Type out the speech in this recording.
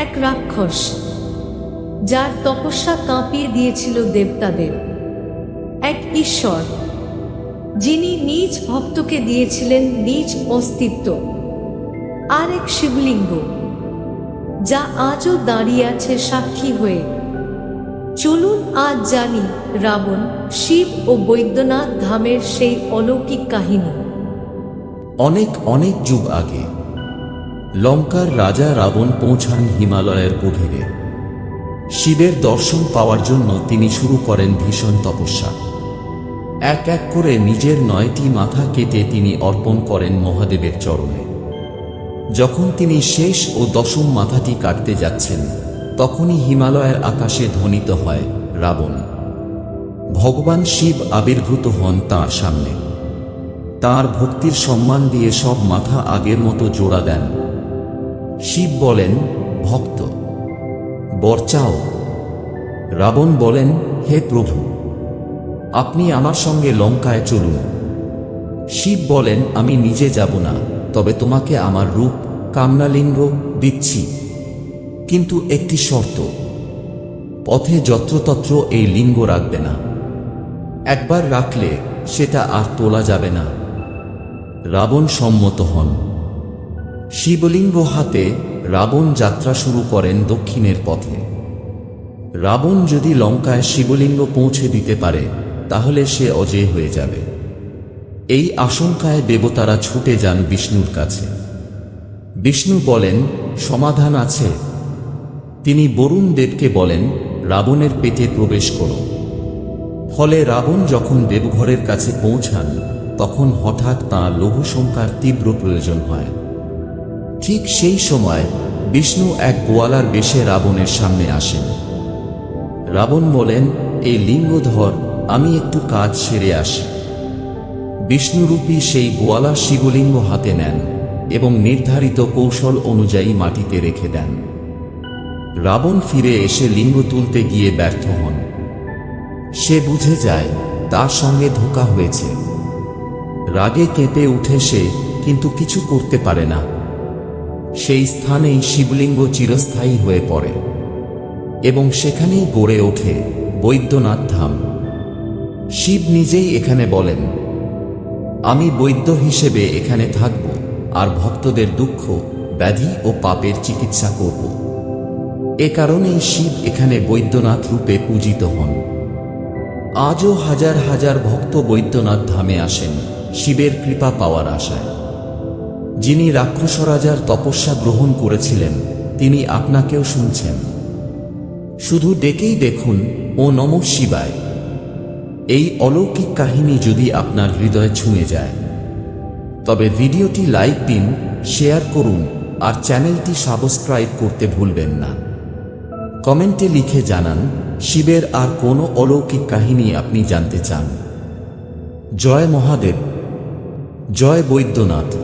এক রাক্ষস, যার তপস্যা কাঁপিয়ে দিয়েছিল দেবতাদের। এক ঈশ্বর, যিনি নিজ ভক্তকে দিয়েছিলেন নিজ অস্তিত্ব। আর এক শিবলিঙ্গ, যা আজও দাঁড়িয়ে আছে সাক্ষী হয়ে। চলুন আজ জানি রাবণ, শিব ও বৈদ্যনাথ ধামের সেই অলৌকিক কাহিনী। অনেক অনেক যুগ আগে লঙ্কার রাজা রাবণ পৌঁছান হিমালয়ের গভীরে। শিবের দর্শন পাওয়ার জন্য তিনি শুরু করেন ভীষণ তপস্যা। এক এক করে নিজের নয়টি মাথা কেটে তিনি অর্পণ করেন মহাদেবের চরণে। যখন তিনি শেষ ও দশম মাথাটি কাটতে যাচ্ছেন, তখনই হিমালয়ের আকাশে ধ্বনিত হয় রাবণ। ভগবান শিব আবির্ভূত হন তাঁর সামনে। তার ভক্তির সম্মান দিয়ে সব মাথা আগের মতো জোড়া দেন। শিব বলেন, ভক্ত। বরচাও। রাবণ বলেন, হে প্রভু, আপনি আমার সঙ্গে লঙ্কায় চলুন। শিব বলেন, আমি নিজে যাব না, তবে তোমাকে আমার রূপ, কামনালিঙ্গ দিচ্ছি। কিন্তু একটি শর্ত, পথে যত্রতত্র এই লিঙ্গ রাখবে না। একবার রাখলে সেটা আর তোলা যাবে না। রাবণ সম্মত হন। শিবলিঙ্গ হাতে রাবণ যাত্রা শুরু করেন দক্ষিণের পথে। রাবণ যদি লঙ্কায় শিবলিঙ্গ পৌঁছে দিতে পারে, তাহলে সে অজেয় হয়ে যাবে। এই আশঙ্কায় দেবতারা ছুটে যান বিষ্ণুর কাছে। বিষ্ণু বলেন, সমাধান আছে। তিনি বরুণ দেবকে বলেন, রাবণের পেটে প্রবেশ করো। ফলে রাবণ যখন দেবঘরের কাছে পৌঁছান, তখন হঠাৎ তাঁর লৌহশঙ্কার তীব্র প্রয়োজন হয়। ঠিক সেই সময় বিষ্ণু এক গোয়ালার বেশে রাবণের সামনে আসেন। রাবণ বলেন, এই লিঙ্গধর, আমি একটু কাজ সেরে আসি। বিষ্ণুরূপী সেই গোয়ালা শিবলিঙ্গ হাতে নেন এবং নির্ধারিত কৌশল অনুযায়ী মাটিতে রেখে দেন। রাবণ ফিরে এসে লিঙ্গ তুলতে গিয়ে ব্যর্থ হন। সে বুঝে যায়, তার সঙ্গে ধোকা হয়েছে। রাগে কেঁপে উঠে সে, কিন্তু কিছু করতে পারে না। সেই স্থানেই শিবলিঙ্গ চিরস্থায়ী হয়ে পড়ে এবং সেখানেই গড়ে ওঠে বৈদ্যনাথ ধাম। শিব নিজেই এখানে বলেন, আমি বৈদ্য হিসেবে এখানে থাকব আর ভক্তদের দুঃখ, ব্যাধি ও পাপের চিকিৎসা করব। এ কারণেই শিব এখানে বৈদ্যনাথ রূপে পূজিত হন। আজও হাজার হাজার ভক্ত বৈদ্যনাথ ধামে আসেন, শিবের কৃপা পাওয়ার আশায়। যিনি রাক্ষসরাজার তপস্যা গ্রহণ করেছিলেন, তিনি আপনাকেও শুনছেন। শুধু ডেকেই দেখুন, ও নম শিবায়। এই অলৌকিক কাহিনী যদি আপনার হৃদয় ছুঁয়ে যায়। তবে ভিডিওটি লাইক দিন, শেয়ার করুন, আর চ্যানেলটি সাবস্ক্রাইব করতে ভুলবেন না। কমেন্টে লিখে জানান, শিবের আর কোনো অলৌকিক কাহিনী আপনি জানতে চান। জয় মহাদেব, জয় বৈদ্যনাথ।